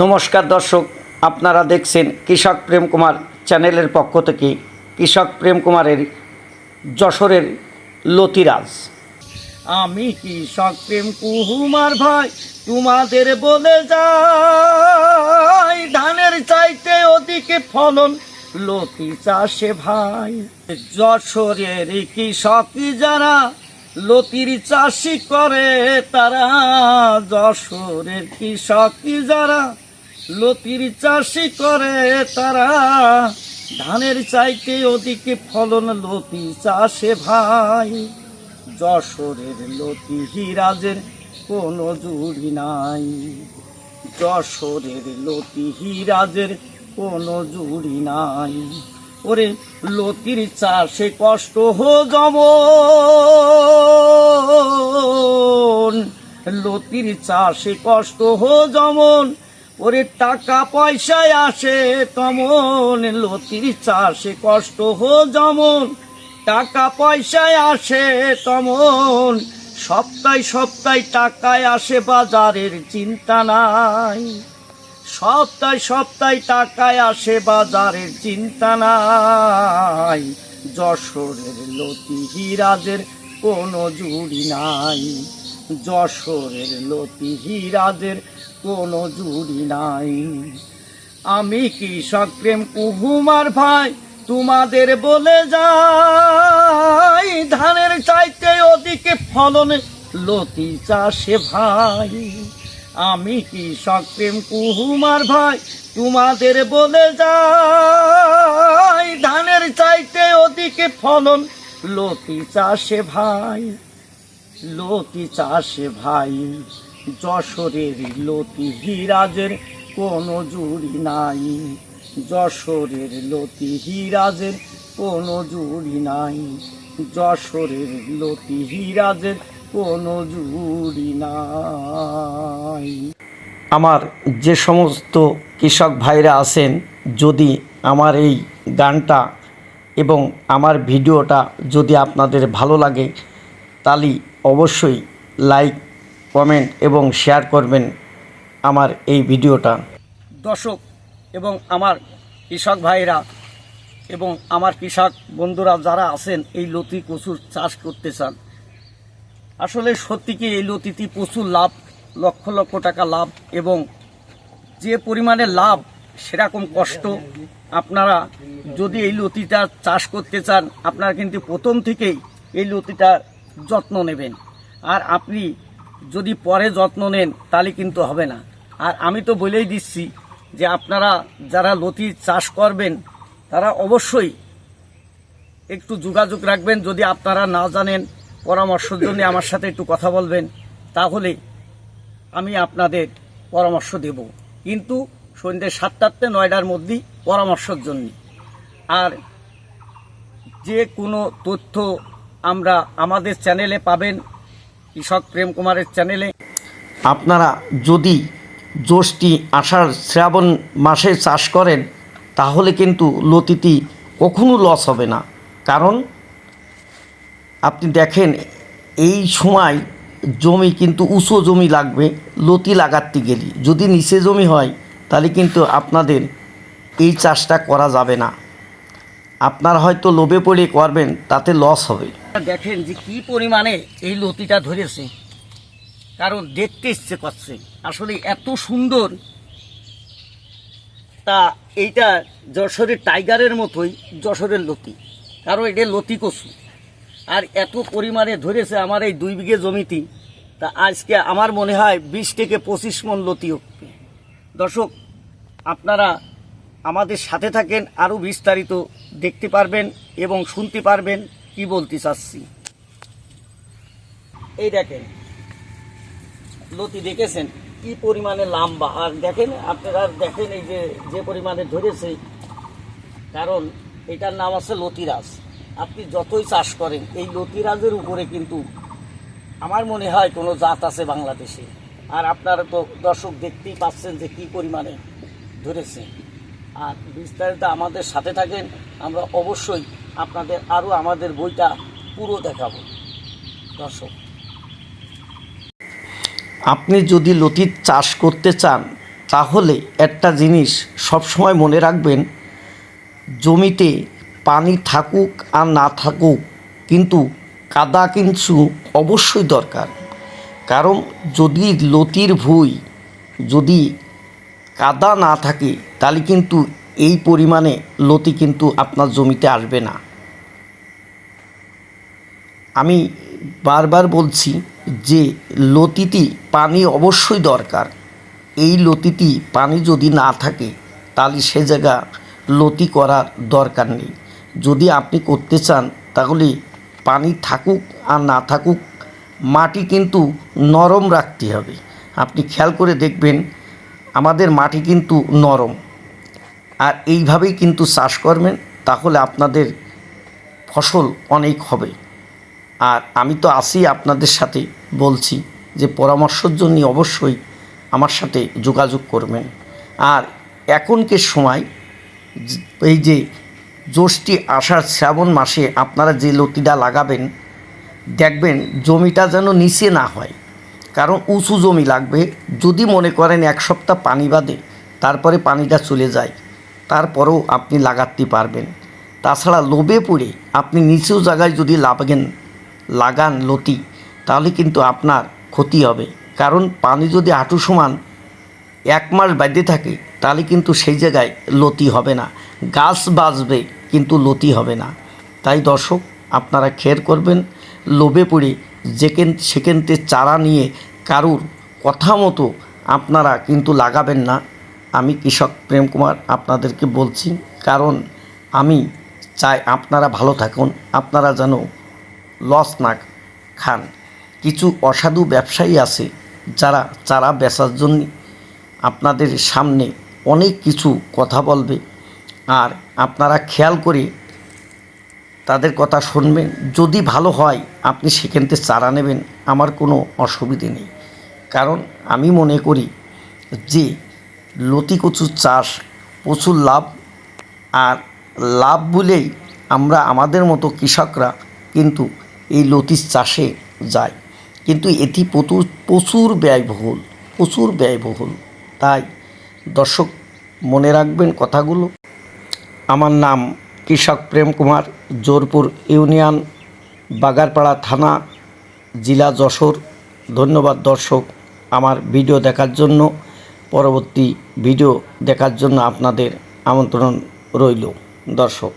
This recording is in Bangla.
নমস্কার দর্শক, আপনারা দেখছেন কৃষক প্রেম কুমার চ্যানেলের পক্ষ থেকে কৃষক প্রেম কুমারের যশোরের লতিরাজ। আমি কৃষক প্রেম কুমার ভাই, তোমাদের বলে যাই, ধানের চাইতে ওদিকে ফলন লতি চাষে ভাই। যশোরের কৃষক যারা লতির চাষি করে তারা যশোরের কৃষক যারা। লতির চাষি করে তারা, ধানের চাইতে ওদিকে ফলন লতি চাষে ভাই। যশোরের লতি হিরাজের কোনো জুড়ি নাই। যশোরের লতি হিরাজের কোনো জুড়ি নাই। ওরে লতির চাষে কষ্ট হো যেমন। লতির চাষে কষ্ট হো যেমন, ওরে টাকা পয়সায় আসে তমন। লতির চাষে কষ্ট হো যেমন, টাকা পয়সায় আসে তমন। সপ্তাহে সপ্তাহে টাকায় আসে বাজারের চিন্তা নাই। সপ্তাহে সপ্তাহে টাকায় আসে বাজারের চিন্তা নাই। যশোরের লতি হিরাজের কোনো জুড়ি নাই। যশোরের লতি হিরাজের কোনো জুড়ি নাই। আমি কৃষক প্রেম কুহুমার ভাই, তোমাদের বলে যাই, ধানের চাইতে ওদিকে ফলন লতি চাষে ভাই। আমি কৃষক প্রেম কুহুমার ভাই? তোমাদের বলে যাই, ধানের চাইতে ওদিকে ফলন। লতি চাষে ভাই, লতি চাষে ভাই, যশোরের লতি হিরাজের কোনো জুড়ি নাই। যশোরের লতি হিরাজের কোনো জুড়ি নাই। যশোরের লতি হিরাজের কোনো জুড়ি নাই। আমার যে সমস্ত কৃষক ভাইরা আছেন, যদি আমার এই গানটা এবং আমার ভিডিওটা যদি আপনাদের ভালো লাগে, তাহলে অবশ্যই লাইক, কমেন্ট এবং শেয়ার করবেন আমার এই ভিডিওটা। দর্শক এবং আমার কৃষক ভাইরা এবং আমার কৃষক বন্ধুরা যারা আছেন, এই লতি কচুর চাষ করতে চান। আসলে সত্যি কি এই লতিটি প্রচুর লাভ লক্ষ লক্ষ টাকা লাভ এবং যে পরিমাণে লাভ, সেরকম কষ্ট আপনারা যদি এই লতিটা চাষ করতে চান, আপনারা কিন্তু প্রথম থেকেই এই লতিটার যত্ন নেবেন। আর আপনি যদি পরে যত্ন নেন, তাহলে কিন্তু হবে না। আর আমি তো বলেই দিচ্ছি যে আপনারা যারা লতি চাষ করবেন, তারা অবশ্যই একটু যোগাযোগ রাখবেন। যদি আপনারা না জানেন, পরামর্শের জন্য আমার সাথে একটু কথা বলবেন, তাহলে আমি আপনাদের পরামর্শ দেব। কিন্তু সন্ধ্যে সাতটাতে নয়টার মধ্যেই পরামর্শের জন্য। আর যে কোনো তথ্য আমরা আমাদের চ্যানেলে পাবেন, কৃষক প্রেম কুমারের চ্যানেলে। আপনারা যদি জ্যৈষ্ঠী আষাঢ় শ্রাবণ মাসে চাষ করেন, তাহলে কিন্তু লতিটি কখনো লস হবে না। কারণ আপনি দেখেন, এই সময় জমি কিন্তু উঁচু জমি লাগবে, লতি লাগাতে গেলে। যদি নিচে জমি হয়, তাহলে কিন্তু আপনাদের এই চাষটা করা যাবে না। আপনার হয়তো লোভে পড়ে করবেন, তাতে লস হবে। দেখেন যে কি পরিমাণে এই লতিটা ধরেছে। কারণ দেখতে ইচ্ছে করছে। আসলে এত সুন্দর। তা এইটা যশোরের টাইগারের মতোই যশোরের লতি। কারণ এটা লতি কচু। আর এত পরিমাণে ধরেছে আমার এই দুই বিঘে জমিটি তা আজকে আমার মনে হয় বিশ থেকে পঁচিশ মন লতি দর্শক, আপনারা আমাদের সাথে থাকেন, আরও বিস্তারিত দেখতে পারবেন এবং শুনতে পারবেন কি বলতে চাচ্ছি। এই দেখেন, লতি দেখেছেন কি পরিমাণে লম্বা। আর দেখেন, আপনারা দেখেন এই যে যে পরিমাণে ধরেছে, কারণ এটার নাম আছে লতিরাজ। আপনি যতই চাষ করেন, এই লতিরাজের উপরে কিন্তু আমার মনে হয় কোনো জাত আছে বাংলাদেশে। আর আপনারা তো দর্শক দেখতেই পাচ্ছেন যে কি পরিমাণে ধরেছে। আর বিস্তারিত আমাদের সাথে থাকেন, আমরা অবশ্যই আপনাদের আরও আমাদের বইটা পুরো দেখাবো। দর্শক। আপনি যদি লতির চাষ করতে চান, তাহলে একটা জিনিস সবসময় মনে রাখবেন, জমিতে পানি থাকুক আর না থাকুক, কিন্তু কাদা কিন্তু অবশ্যই দরকার। কারণ যদি লতির ভুই যদি কাদা না থাকে, তাহলে কিন্তু এই পরিমাণে লতি কিন্তু আপনার জমিতে আসবে না। আমি বারবার বলছি যে লতিটি পানি অবশ্যই দরকার। এই লতিটি পানি যদি না থাকে, তাহলে সে জায়গা লতি করার দরকার নেই। যদি আপনি করতে চান, তাহলে পানি থাকুক আর না থাকুক, মাটি কিন্তু নরম রাখতে হবে। আপনি খেয়াল করে দেখবেন, আমাদের মাটি কিন্তু নরম। আর এইভাবেই কিন্তু চাষ করবেন, তাহলে আপনাদের ফসল অনেক হবে। আর আমি তো আসি আপনাদের সাথে বলছি যে পরামর্শের জন্য অবশ্যই আমার সাথে যোগাযোগ করবেন। আর এখনকার সময়, এই যে জ্যৈষ্ঠী আষাঢ় শ্রাবণ মাসে আপনারা যে লতিটা লাগাবেন, দেখবেন জমিটা যেন নিচে না হয়। কারণ উঁচু জমি লাগবে। যদি মনে করেন এক সপ্তাহ পানি বাদে, তারপরে পানিটা চলে যায়, তারপরেও আপনি লাগাতে পারবেন। তাছাড়া লোভে পড়ে আপনি নিচেও জায়গায় যদি লাগান লাগান লতি, তাহলে কিন্তু আপনার ক্ষতি হবে। কারণ পানি যদি হাঁটু সমান এক মাস বাদে থাকে, তাহলে কিন্তু সেই জায়গায় লতি হবে না। গাছ বাঁচবে, কিন্তু লতি হবে না। তাই দর্শক, আপনারা খেয়াল করবেন, লোভে পড়ে যেখান সেখানতে চারা নিয়ে কারুর কথা মতো আপনারা কিন্তু লাগাবেন না। আমি কৃষক প্রেম কুমার আপনাদেরকে বলছি, কারণ আমি চাই আপনারা ভালো থাকুন, আপনারা যেন লস না খান। কিছু অসাধু ব্যবসায়ী আছে, যারা চারা বেচার জন্য আপনাদের সামনে অনেক কিছু কথা বলবে আর আপনারা খেয়াল করে তাদের কথা শুনবেন। যদি ভালো হয়, আপনি সেখান থেকে চারা নেবেন, আমার কোনো অসুবিধে নেই। কারণ আমি মনে করি যে লতি কচুর চাষ প্রচুর লাভ, আর লাভ বলেই আমরা আমাদের মতো কৃষকরা কিন্তু এই লতির চাষে যাই। কিন্তু এটি প্রচুর প্রচুর ব্যয়বহুল প্রচুর ব্যয়বহুল। তাই দর্শক মনে রাখবেন কথাগুলো। আমার নাম কৃষক প্রেম কুমার, জোরপুর ইউনিয়ন, বাগারপাড়া থানা, জেলা যশোর। ধন্যবাদ দর্শক আমার ভিডিও দেখার জন্য। পরবর্তী ভিডিও দেখার জন্য আপনাদের আমন্ত্রণ রইল। দর্শক।